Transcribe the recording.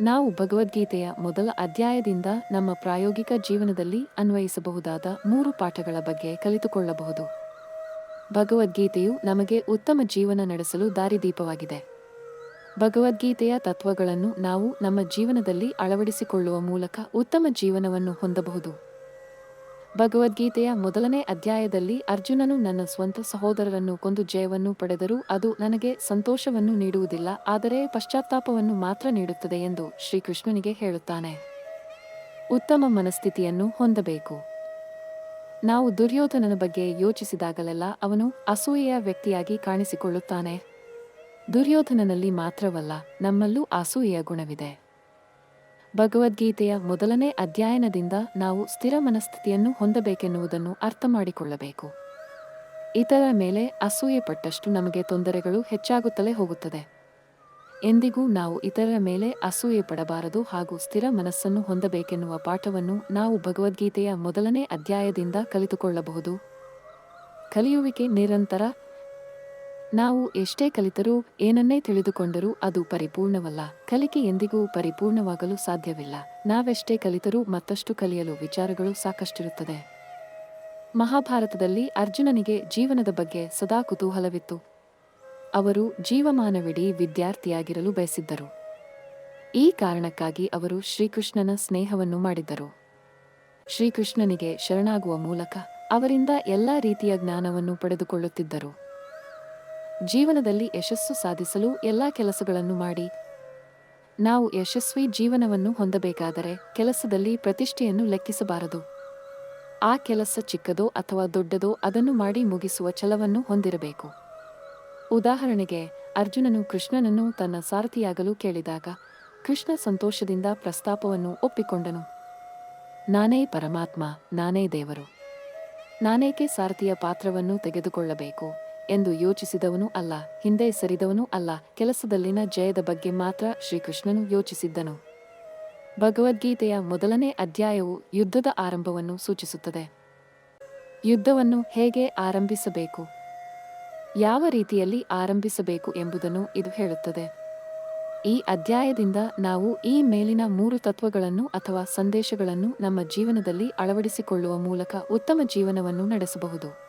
ನಾವು ಭಗವದ್ಗೀತೆಯ ಮೊದಲ ಅಧ್ಯಾಯದಿಂದ ನಮ್ಮ ಪ್ರಾಯೋಗಿಕ ಜೀವನದಲ್ಲಿ ಅನ್ವಯಿಸಬಹುದಾದ ಮೂರು ಪಾಠಗಳ ಬಗ್ಗೆ ಕಲಿತುಕೊಳ್ಳಬಹುದು. ಭಗವದ್ಗೀತೆಯು ನಮಗೆ ಉತ್ತಮ ಜೀವನ ನಡೆಸಲು ದಾರಿದೀಪವಾಗಿದೆ. ಭಗವದ್ಗೀತೆಯ ತತ್ವಗಳನ್ನು ನಾವು ನಮ್ಮ ಜೀವನದಲ್ಲಿ ಅಳವಡಿಸಿಕೊಳ್ಳುವ ಮೂಲಕ ಉತ್ತಮ ಜೀವನವನ್ನು ಹೊಂದಬಹುದು. ಭಗವದ್ಗೀತೆಯ ಮೊದಲನೇ ಅಧ್ಯಾಯದಲ್ಲಿ ಅರ್ಜುನನು ನನ್ನ ಸ್ವಂತ ಸಹೋದರರನ್ನು ಕೊಂದು ಜಯವನ್ನು ಪಡೆದರೂ ಅದು ನನಗೆ ಸಂತೋಷವನ್ನು ನೀಡುವುದಿಲ್ಲ, ಆದರೆ ಪಶ್ಚಾತ್ತಾಪವನ್ನು ಮಾತ್ರ ನೀಡುತ್ತದೆ ಎಂದು ಶ್ರೀಕೃಷ್ಣನಿಗೆ ಹೇಳುತ್ತಾನೆ. ಉತ್ತಮ ಮನಸ್ಥಿತಿಯನ್ನು ಹೊಂದಬೇಕು. ನಾವು ದುರ್ಯೋಧನನ ಬಗ್ಗೆ ಯೋಚಿಸಿದಾಗಲೆಲ್ಲ ಅವನು ಅಸೂಯೆಯ ವ್ಯಕ್ತಿಯಾಗಿ ಕಾಣಿಸಿಕೊಳ್ಳುತ್ತಾನೆ. ದುರ್ಯೋಧನನಲ್ಲಿ ಮಾತ್ರವಲ್ಲ, ನಮ್ಮಲ್ಲೂ ಅಸೂಯೆಯ ಗುಣವಿದೆ. ಭಗವದ್ಗೀತೆಯ ಮೊದಲನೇ ಅಧ್ಯಯನದಿಂದ ನಾವು ಸ್ಥಿರ ಮನಸ್ಥಿತಿಯನ್ನು ಹೊಂದಬೇಕೆನ್ನುವುದನ್ನು ಅರ್ಥ ಮಾಡಿಕೊಳ್ಳಬೇಕು. ಇತರ ಮೇಲೆ ಅಸೂಯೆ ಪಟ್ಟಷ್ಟು ನಮಗೆ ತೊಂದರೆಗಳು ಹೆಚ್ಚಾಗುತ್ತಲೇ ಹೋಗುತ್ತದೆ. ಎಂದಿಗೂ ನಾವು ಇತರರ ಮೇಲೆ ಅಸೂಯೆ ಪಡಬಾರದು ಹಾಗೂ ಸ್ಥಿರ ಮನಸ್ಸನ್ನು ಹೊಂದಬೇಕೆನ್ನುವ ಪಾಠವನ್ನು ನಾವು ಭಗವದ್ಗೀತೆಯ ಮೊದಲನೇ ಅಧ್ಯಾಯದಿಂದ ಕಲಿತುಕೊಳ್ಳಬಹುದು. ಕಲಿಯುವಿಕೆ ನಿರಂತರ ನಾವು ಎಷ್ಟೇ ಕಲಿತರೂ ಏನನ್ನೇ ತಿಳಿದುಕೊಂಡರೂ ಅದು ಪರಿಪೂರ್ಣವಲ್ಲ. ಕಲಿಕೆ ಎಂದಿಗೂ ಪರಿಪೂರ್ಣವಾಗಲು ಸಾಧ್ಯವಿಲ್ಲ. ನಾವೆಷ್ಟೇ ಕಲಿತರೂ ಮತ್ತಷ್ಟು ಕಲಿಯಲು ವಿಚಾರಗಳು ಸಾಕಷ್ಟಿರುತ್ತದೆ. ಮಹಾಭಾರತದಲ್ಲಿ ಅರ್ಜುನನಿಗೆ ಜೀವನದ ಬಗ್ಗೆ ಸದಾ ಕುತೂಹಲವಿತ್ತು. ಅವರು ಜೀವಮಾನವಿಡೀ ವಿದ್ಯಾರ್ಥಿಯಾಗಿರಲು ಬಯಸಿದ್ದರು. ಈ ಕಾರಣಕ್ಕಾಗಿ ಅವರು ಶ್ರೀಕೃಷ್ಣನ ಸ್ನೇಹವನ್ನು ಮಾಡಿದ್ದರು. ಶ್ರೀಕೃಷ್ಣನಿಗೆ ಶರಣಾಗುವ ಮೂಲಕ ಅವರಿಂದ ಎಲ್ಲ ರೀತಿಯ ಜ್ಞಾನವನ್ನು ಪಡೆದುಕೊಳ್ಳುತ್ತಿದ್ದರು. ಜೀವನದಲ್ಲಿ ಯಶಸ್ಸು ಸಾಧಿಸಲು ಎಲ್ಲ ಕೆಲಸಗಳನ್ನು ಮಾಡಿ. ನಾವು ಯಶಸ್ವಿ ಜೀವನವನ್ನು ಹೊಂದಬೇಕಾದರೆ ಕೆಲಸದಲ್ಲಿ ಪ್ರತಿಷ್ಠೆಯನ್ನು ಲೆಕ್ಕಿಸಬಾರದು. ಆ ಕೆಲಸ ಚಿಕ್ಕದೋ ಅಥವಾ ದೊಡ್ಡದೋ ಅದನ್ನು ಮಾಡಿ ಮುಗಿಸುವ ಛಲವನ್ನು ಹೊಂದಿರಬೇಕು. ಉದಾಹರಣೆಗೆ, ಅರ್ಜುನನು ಕೃಷ್ಣನನ್ನು ತನ್ನ ಸಾರಥಿಯಾಗಲು ಕೇಳಿದಾಗ, ಕೃಷ್ಣ ಸಂತೋಷದಿಂದ ಪ್ರಸ್ತಾಪವನ್ನು ಒಪ್ಪಿಕೊಂಡನು. ನಾನೇ ಪರಮಾತ್ಮ, ನಾನೇ ದೇವರು. ನಾನೇಕೆ ಸಾರಥಿಯ ಪಾತ್ರವನ್ನು ತೆಗೆದುಕೊಳ್ಳಬೇಕು? ಎಂದು ಯೋಚಿಸಿದವನು ಅಲ್ಲ, ಹಿಂದೆ ಸರಿದವನು ಅಲ್ಲ, ಕೆಲಸದಲ್ಲಿನ ಜಯದ ಬಗ್ಗೆ ಮಾತ್ರ ಶ್ರೀಕೃಷ್ಣನು ಯೋಚಿಸಿದ್ದನು. ಭಗವದ್ಗೀತೆಯ ಮೊದಲನೇ ಅಧ್ಯಾಯವು ಯುದ್ಧದ ಆರಂಭವನ್ನು ಸೂಚಿಸುತ್ತದೆ. ಯುದ್ಧವನ್ನು ಹೇಗೆ ಆರಂಭಿಸಬೇಕು? ಯಾವ ರೀತಿಯಲ್ಲಿ ಆರಂಭಿಸಬೇಕು ಎಂಬುದನ್ನು ಇದು ಹೇಳುತ್ತದೆ. ಈ ಅಧ್ಯಾಯದಿಂದ ನಾವು ಈ ಮೇಲಿನ ಮೂರು ತತ್ವಗಳನ್ನು ಅಥವಾ ಸಂದೇಶಗಳನ್ನು ನಮ್ಮ ಜೀವನದಲ್ಲಿ ಅಳವಡಿಸಿಕೊಳ್ಳುವ ಮೂಲಕ ಉತ್ತಮ ಜೀವನವನ್ನು ನಡೆಸಬಹುದು.